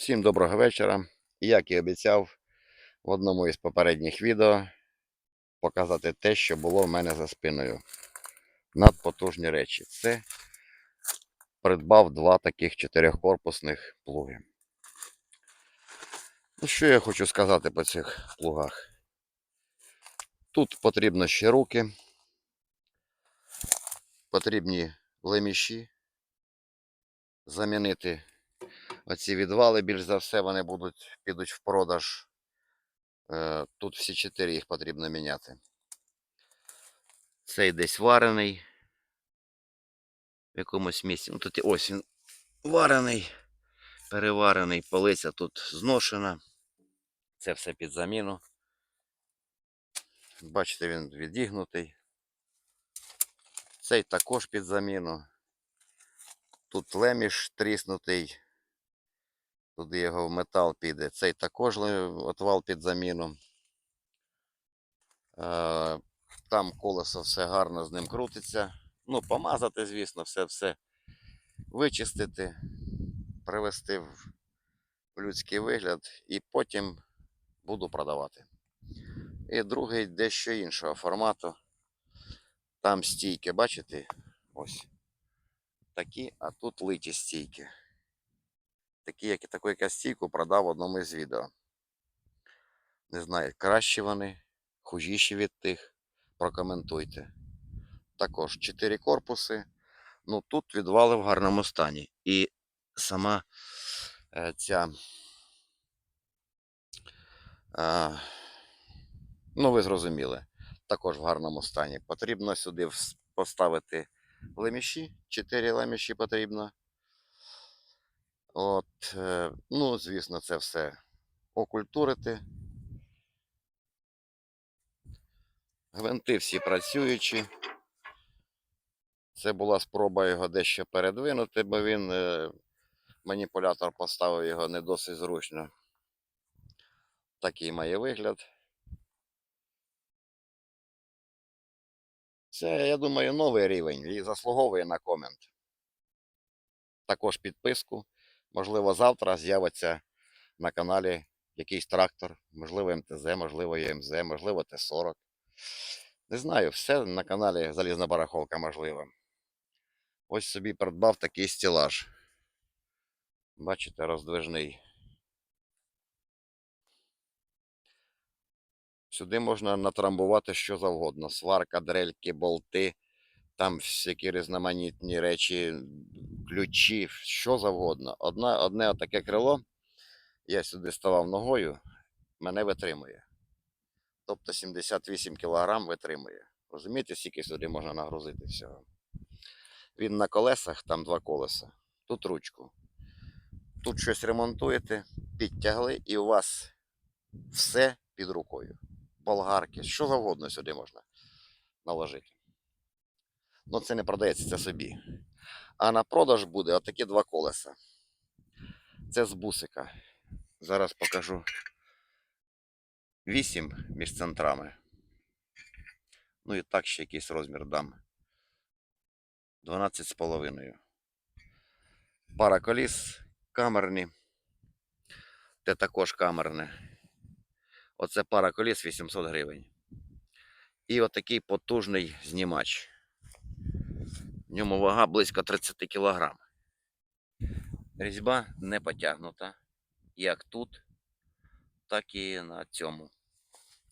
Всім доброго вечора. Як і обіцяв в одному із попередніх відео показати те, що було в мене за спиною. Надпотужні речі. Це придбав два таких чотирьохкорпусних плуги. Ну, що я хочу сказати по цих плугах? Тут потрібно ще руки, потрібні леміші, замінити Оці відвали, більш за все, вони будуть, підуть в продаж. Е, Тут всі чотири їх потрібно міняти. Цей десь варений. В якомусь місці. Ну тут ось він варений, переварений, полиця тут зношена. Це все під заміну. Бачите, він відігнутий. Цей також під заміну. Тут леміш тріснутий. Туди його в метал піде. Цей також отвал під заміну. Е, Там колесо все гарно з ним крутиться. Ну, помазати, звісно, все все вичистити, привести в людський вигляд і потім буду продавати. І другий дещо іншого формату. Там стійки, бачите? Ось такі, а тут литі стійки такі, як і таку якась стійку продав в одному із відео. Не знаю, кращі вони, хужіші від тих. Прокоментуйте. Також 4 корпуси. Ну тут відвали в гарному стані. І сама е, ця. Е, ну, ви зрозуміли. Також в гарному стані. Потрібно сюди поставити леміші. 4 леміші потрібно. От, е, ну, звісно, це все окультурити. Гвинти всі працюючі. Це була спроба його дещо передвинути, бо він е, маніпулятор поставив його не досить зручно. Такий має вигляд. Це, я думаю, новий рівень і заслуговує на комент. Також підписку. Можливо, завтра з'явиться на каналі якийсь трактор, можливо, МТЗ, можливо, ЄМЗ, можливо, Т-40. Не знаю, все на каналі Залізна барахолка можливо. Ось собі придбав такий стілаж. Бачите, роздвижний. Сюди можна натрамбувати що завгодно. Сварка, дрельки, болти, там всякі різноманітні речі, ключі, що завгодно. Одна, одне отаке крило, я сюди ставав ногою, мене витримує. Тобто 78 кг витримує. Розумієте, скільки сюди можна нагрузити всього. Він на колесах, там два колеса, тут ручку. Тут щось ремонтуєте, підтягли, і у вас все під рукою. Болгарки, що завгодно сюди можна наложити. Ну, це не продається, це собі. А на продаж буде отакі два колеса. Це з бусика. Зараз покажу. 8 між центрами. Ну і так ще якийсь розмір дам. 12 з половиною. Пара коліс камерні. Те також камерне. Оце пара коліс 800 гривень. І отакий потужний знімач. В ньому вага близько 30 кг. Різьба не потягнута. Як тут, так і на цьому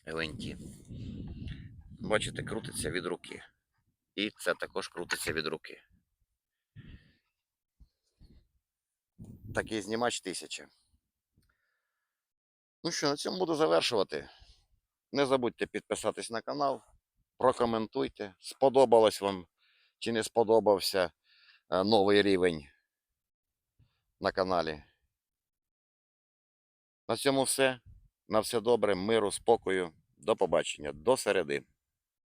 гвинті. Бачите, крутиться від руки. І це також крутиться від руки. Такий знімач 1000. Ну що, на цьому буду завершувати. Не забудьте підписатись на канал, прокоментуйте, сподобалось вам чи не сподобався е, новий рівень на каналі. На цьому все. На все добре, миру, спокою. До побачення. До середи.